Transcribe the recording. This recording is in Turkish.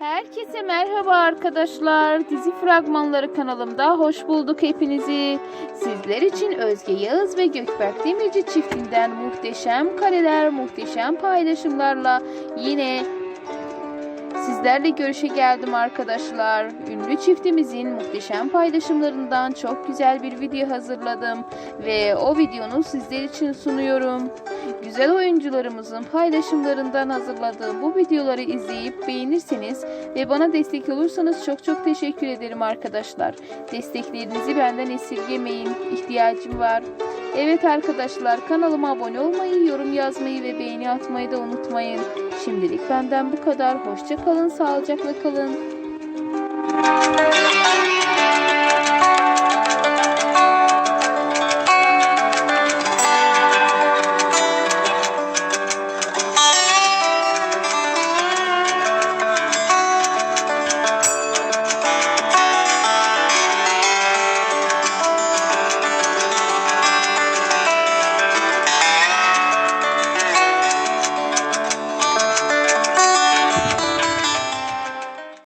Herkese merhaba arkadaşlar. Dizi fragmanları kanalımda hoş bulduk hepinizi. Sizler için Özge Yağız ve Gökberk Demirci çiftinden muhteşem kareler, muhteşem paylaşımlarla yine sizlerle görüşe geldim arkadaşlar. Ünlü çiftimizin muhteşem paylaşımlarından çok güzel bir video hazırladım ve o videonu sizler için sunuyorum. Güzel oyuncularımızın paylaşımlarından hazırladığım bu videoları izleyip beğenirseniz ve bana destek olursanız çok çok teşekkür ederim arkadaşlar. Desteklerinizi benden esirgemeyin. İhtiyacım var. Evet arkadaşlar kanalıma abone olmayı, yorum yazmayı ve beğeni atmayı da unutmayın. Şimdilik benden bu kadar. Hoşça kalın, sağlıcakla kalın.